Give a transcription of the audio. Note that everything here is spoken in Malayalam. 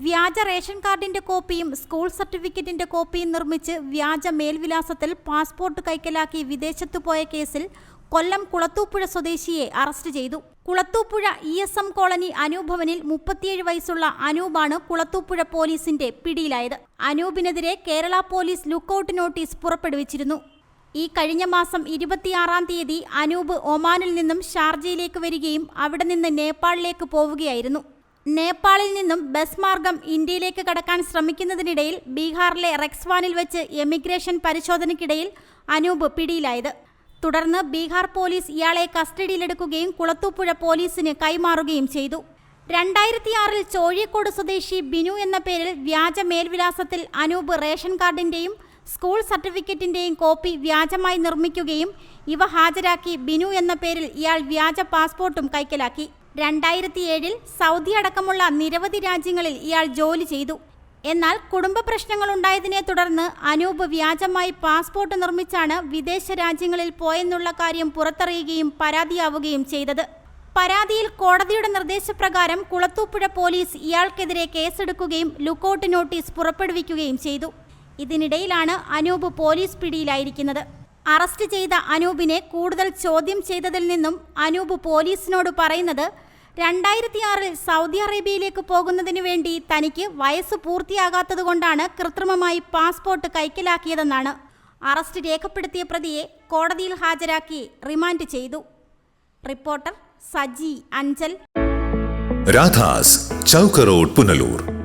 വ്യാജ റേഷൻ കാർഡിന്റെ കോപ്പിയും സ്കൂൾ സർട്ടിഫിക്കറ്റിന്റെ കോപ്പിയും നിർമ്മിച്ച് വ്യാജ മേൽവിലാസത്തിൽ പാസ്പോർട്ട് കൈക്കലാക്കി വിദേശത്തു പോയ കേസിൽ കൊല്ലം കുളത്തൂപ്പുഴ സ്വദേശിയെ അറസ്റ്റ് ചെയ്തു. Kulathupuzha E S M colony അനൂഭവനിൽ മുപ്പത്തിയേഴ് വയസ്സുള്ള അനൂപാണ് കുളത്തൂപ്പുഴ പോലീസിന്റെ പിടിയിലായത്. അനൂപിനെതിരെ കേരള പോലീസ് ലുക്കൌട്ട് നോട്ടീസ് പുറപ്പെടുവിച്ചിരുന്നു. ഈ കഴിഞ്ഞ മാസം ഇരുപത്തിയാറാം തീയതി അനൂപ് ഒമാനിൽ നിന്നും ഷാർജയിലേക്ക് വരികയും അവിടെ നിന്ന് നേപ്പാളിലേക്ക് പോവുകയായിരുന്നു. നേപ്പാളിൽ നിന്നും ബസ് മാർഗം ഇന്ത്യയിലേക്ക് കടക്കാൻ ശ്രമിക്കുന്നതിനിടയിൽ ബീഹാറിലെ റെക്സ്വാനിൽ വെച്ച് എമിഗ്രേഷൻ പരിശോധനയ്ക്കിടയിൽ അനൂപ് പിടിയിലായത്. തുടർന്ന് ബീഹാർ പോലീസ് ഇയാളെ കസ്റ്റഡിയിലെടുക്കുകയും കുളത്തൂപ്പുഴ പോലീസിന് കൈമാറുകയും ചെയ്തു. രണ്ടായിരത്തിയാറിൽ ചോഴിക്കോട് സ്വദേശി ബിനു എന്ന പേരിൽ വ്യാജ മേൽവിലാസത്തിൽ അനൂപ് റേഷൻ കാർഡിന്റെയും സ്കൂൾ സർട്ടിഫിക്കറ്റിന്റെയും കോപ്പി വ്യാജമായി നിർമ്മിക്കുകയും ഇവ ഹാജരാക്കി ബിനു എന്ന പേരിൽ ഇയാൾ വ്യാജ പാസ്പോർട്ടും കൈക്കലാക്കി. രണ്ടായിരത്തി ഏഴിൽ സൗദി അടക്കമുള്ള നിരവധി രാജ്യങ്ങളിൽ ഇയാൾ ജോലി ചെയ്തു. എന്നാൽ കുടുംബ പ്രശ്നങ്ങൾ ഉണ്ടായതിനെ തുടർന്ന് അനൂപ് വ്യാജമായി പാസ്പോർട്ട് നിർമ്മിച്ചാണ് വിദേശ രാജ്യങ്ങളിൽ പോയെന്നുള്ള കാര്യം പുറത്തറിയുകയും പരാതിയാവുകയും ചെയ്തത്. പരാതിയിൽ കോടതിയുടെ നിർദ്ദേശപ്രകാരം കുളത്തൂപ്പുഴ പോലീസ് ഇയാൾക്കെതിരെ കേസെടുക്കുകയും ലുക്കൌട്ട് നോട്ടീസ് പുറപ്പെടുവിക്കുകയും ചെയ്തു. ഇതിനിടയിലാണ് അനൂപ് പോലീസ് പിടിയിലായിരിക്കുന്നത്. അറസ്റ്റ് ചെയ്ത അനൂപിനെ കൂടുതൽ ചോദ്യം ചെയ്തതിൽ നിന്നും അനൂപ് പോലീസിനോട് പറയുന്നത് രണ്ടായിരത്തിയാറിൽ സൗദി അറേബ്യയിലേക്ക് പോകുന്നതിന് വേണ്ടി തനിക്ക് വയസ്സ് പൂർത്തിയാകാത്തതുകൊണ്ടാണ് കൃത്രിമമായി പാസ്പോർട്ട് കൈക്കലാക്കിയതെന്നാണ് അറസ്റ്റ് രേഖപ്പെടുത്തിയ പ്രതിയെ കോടതിയിൽ ഹാജരാക്കി റിമാൻഡ് ചെയ്തു. റിപ്പോർട്ടർ സജി അഞ്ചൽ. രാധാസ് ചൗക്കറോഡ് പുനലൂർ.